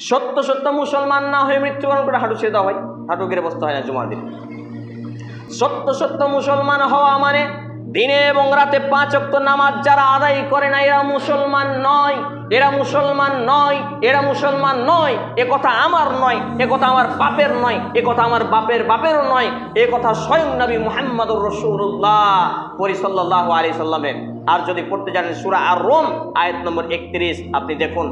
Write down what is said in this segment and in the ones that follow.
সত্য সত্য মুসলমান না হয়ে মৃত্যুবরণ করে হাঁটু ছেড়ে দেওয়া হয়। হাঁটু গেড়ে বসতে হয় না জুমার দিন। সত্য সত্য মুসলমান হওয়া মানে দিনে এবং রাতে পাঁচ অক্ত নামাজ যারা আদায় করে না, এরা মুসলমান নয়, এরা মুসলমান নয়, এরা মুসলমান নয়, এ কথা আমার নয়, এ কথা আমার বাপের নয়, এ কথা আমার বাপের বাপেরও নয়, এ কথা স্বয়ং নবী মোহাম্মদুর রসুল্লাহ পরিসল্লাহ আলি সাল্লামের। আর যদি পড়তে জানেন সুরা আর রোম আয়াত নম্বর একত্রিশ, আপনি দেখুন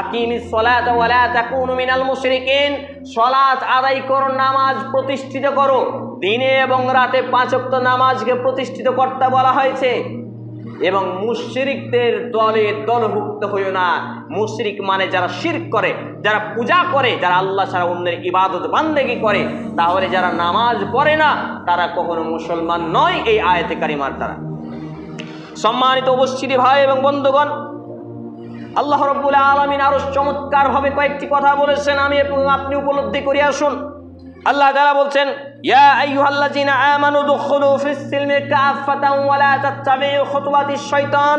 আকিমি সলাত ওয়ালা তাকুনু মিনাল মুশরিকিন সলাত আদায় করো, নামাজ প্রতিষ্ঠিত করো দিনে এবং রাতে পাঁচ ওয়াক্ত নামাজকে প্রতিষ্ঠিত কর্তা বলা হয়েছে। এবং মুশরিকদের দলে দলভুক্ত হইও না। মুশরিক মানে যারা শিরক করে, যারা পূজা করে, যারা আল্লাহ ছাড়া অন্যের ইবাদত বান্দেগি করে, তাহলে যারা নামাজ পড়ে না, তারা কখনো মুসলমান নয় এই আয়াতে কারিমার দ্বারা। সম্মানিত উপস্থিতি ভাই এবং বন্ধুগণ, আল্লাহ রব্বুল আলমিন আরও চমৎকারভাবে কয়েকটি কথা বলেছেন। আমি আপনি উপলব্ধি করে আসুন। আল্লাহ তাআলা বলছেন ইয়া আইয়ুহাল্লাযিনা আমানু দুখুলু ফিস সিলমি কাফাতান ওয়া লা তাত্তাবিউ খুতুওয়াতিশ শাইতান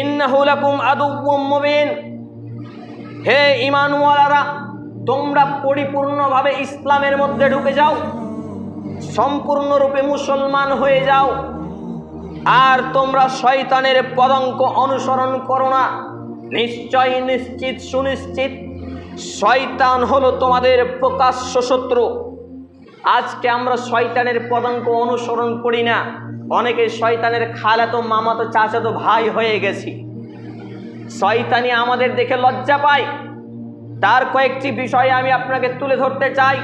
ইন্নাহু লাকুম আদুউম মুবিন হে ঈমানওয়ালারা তোমরা পরিপূর্ণভাবে ইসলামের মধ্যে ঢুকে যাও, সম্পূর্ণরূপে মুসলমান হয়ে যাও, আর তোমরা শয়তানের পদঙ্ক অনুসরণ করো না। নিশ্চয় নিশ্চিত, সুনিশ্চিত শয়তান হলো তোমাদের প্রকাশ্য শত্রু। আজকে আমরা শয়তানের পদাঙ্ক অনুসরণ করি না। অনেকে শয়তানের খালাতো, মামাতো, চাচাতো ভাই হয়ে গেছি। শয়তানি আমাদের দেখে লজ্জা পায়। তার কয়েকটি বিষয় আমি আপনাকে তুলে ধরতে চাই।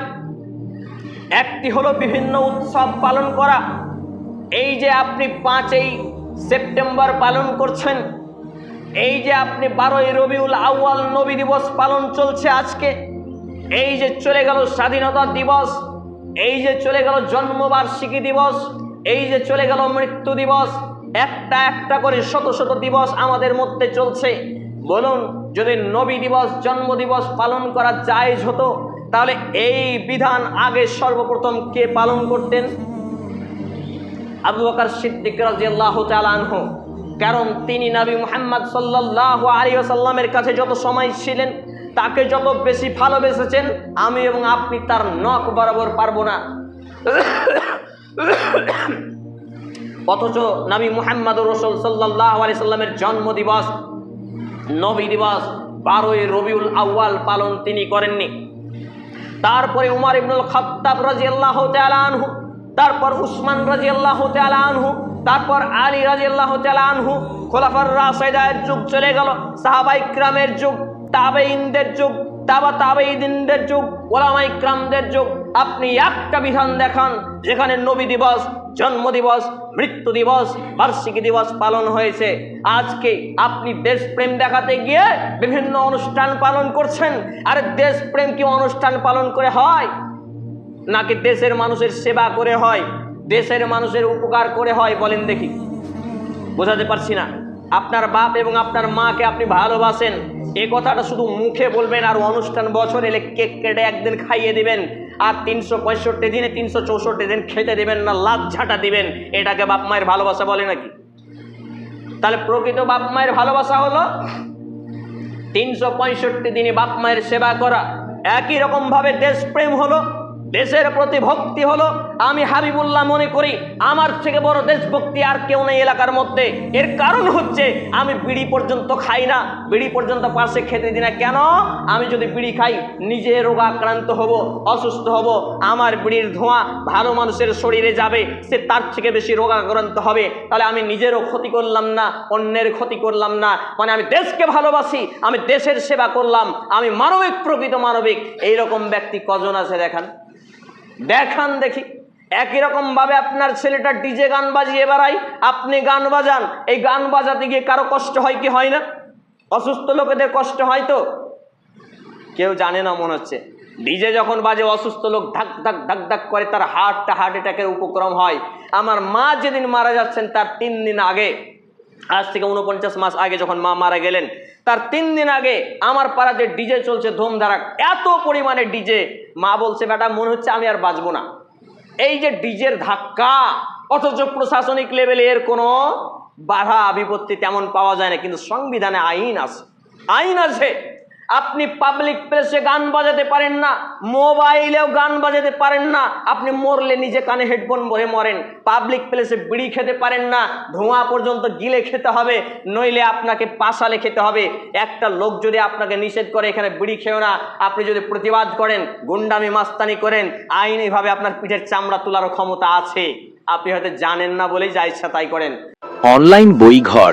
একটি হলো বিভিন্ন উৎসব পালন করা। এই যে আপনি পাঁচই সেপ্টেম্বর পালন করছেন এই যে আপনি বারোই রবিউল আউয়াল নবী দিবস পালন চলছে আজকে, এই যে চলে গেল স্বাধীনতা দিবস, এই যে চলে গেল জন্মবার্ষিকী দিবস, এই যে চলে গেল মৃত্যু দিবস, একটা একটা করে শত শত দিবস আমাদের মধ্যে চলছে। বলুন, যদি নবী দিবস, জন্ম দিবস পালন করা জায়েজ হতো, তাহলে এই বিধান আগে সর্বপ্রথম কে পালন করতেন? আবু বকর সিদ্দিক রাজিয়াল্লাহু আনহু। কারণ তিনি নবী মুহাম্মদ সাল্লাল্লাহু আলাইহি ওয়াসাল্লামের কাছে যত সময় ছিলেন, তাকে যত বেশি ভালোবেসেছেন, আমি এবং আপনি তার নখ বরাবর পারব না। অথচ নবী মুহাম্মদ রসুল সাল্লাহ আলি সাল্লামের জন্ম দিবস নবী দিবস বারোই রবিউল আউয়াল পালন তিনি করেননি। তারপরে উমার ইবনুল খত্তাব রাজি আল্লাহ আনহু তারপর উসমান রাজি আল্লাহ আনহু, তারপর আলী রাজি আল্লাহ আনহু, খোলাফার রাশেদায়ের যুগ চলে গেল সাহাবাই ক্রামের যুগ তাবেইনদের যুগ, তাবা তাবেইদিনদের যুগ ওলামাই ক্রামদের যুগ। আপনি একটা বিধান দেখান, যেখানে নবী দিবস, জন্ম দিবস, মৃত্যু দিবস, বার্ষিকী দিবস পালন হয়েছে। আজকে আপনি দেশপ্রেম দেখাতে গিয়ে বিভিন্ন অনুষ্ঠান পালন করছেন, আর দেশপ্রেম কি অনুষ্ঠান পালন করে হয়? নাকি দেশের মানুষের সেবা করে হয়, দেশের মানুষের উপকার করে হয় বলেন দেখি। বোঝাতে পারছি না। আপনার বাপ এবং আপনার মাকে আপনি ভালোবাসেন, এ কথাটা শুধু মুখে বলবেন আর অনুষ্ঠান বছর এলে কেক কেটে একদিন খাইয়ে দিবেন, আর তিনশো পঁয়ষট্টি দিনে তিনশো চৌষট্টি দিন খেতে দেবেন না লাভ ঝাঁটা দিবেন, এটাকে বাপ মায়ের ভালোবাসা বলে নাকি? তাহলে প্রকৃত বাপ মায়ের ভালোবাসা হলো তিনশো পঁয়ষট্টি দিনে বাপ মায়ের সেবা করা। একই রকমভাবে দেশপ্রেম হলো দেশের প্রতি ভক্তি হলো, আমি হাবিবুল্লাহ মনে করি, আমার থেকে বড় দেশভক্তি আর কেউ নেই এলাকার মধ্যে। এর কারণ হচ্ছে, আমি বিড়ি পর্যন্ত খাই না, বিড়ি পর্যন্ত পাশে খেতে দিই না। কেন? আমি যদি বিড়ি খাই, নিজে রোগাক্রান্ত হব, অসুস্থ হব, আমার বিড়ির ধোঁয়া ভালো মানুষের শরীরে যাবে, সে তার থেকে বেশি রোগাক্রান্ত হবে। তাহলে আমি নিজেরও ক্ষতি করলাম না, অন্যের ক্ষতি করলাম না। মানে আমি দেশকে ভালোবাসি, আমি দেশের সেবা করলাম, আমি মানবিক, প্রকৃত মানবিক। এইরকম ব্যক্তি কজন আছে দেখান? দেখান দেখি। একই রকম ভাবে আপনার ছেলেটা ডিজে গান বাজিয়ে বেড়াই আপনি গান বাজান। এই গান বাজাতে গিয়ে কারও কষ্ট হয় কি হয় না? অসুস্থ লোকেদের কষ্ট হয় তো? কেউ জানে না মনে হচ্ছে। ডিজে যখন বাজে, অসুস্থ লোক ধাক ধাক ধাক ধাক করে, তার হার্টটা হার্ট অ্যাটাকের উপক্রম হয়। আমার মা যেদিন মারা যাচ্ছেন, তার তিন দিন আগে আজ থেকে উনপঞ্চাশ মাস আগে যখন মা মারা গেলেন, তার তিন দিন আগে আমার পাড়াতে ডিজে চলছে ধুমধারাক এত পরিমাণে ডিজে। মা বলছে বেটা মনে হচ্ছে আমি আর বাঁচবো না। এই যে ডিজের ধাক্কা, অথচ প্রশাসনিক লেভেলে এর কোনো বাধা বিপত্তি তেমন পাওয়া যায় না, কিন্তু সংবিধানে আইন আছে। আইন আছে। আপনি পাবলিক প্লেসে গান বাজাতে পারেন না, মোবাইলেও গান বাজাতে পারেন না, আপনি মরলে নিজে কানে হেডফোন ভরে মরেন। পাবলিক প্লেসে বিড়ি খেতে পারেন না, ধোঁয়া পর্যন্ত গিলে খেতে হবে, নইলে আপনাকে পাশালে খেতে হবে। একটা লোক যদি আপনাকে নিষেধ করে এখানে বিড়ি খেও না, আপনি যদি প্রতিবাদ করেন, গুন্ডামি মাস্তানি করেন, আইনিভাবে আপনার পিঠের চামড়া তোলারও ক্ষমতা আছে। আপনি হয়তো জানেন না বলেই যা ইচ্ছা তাই করেন। অনলাইন বইঘর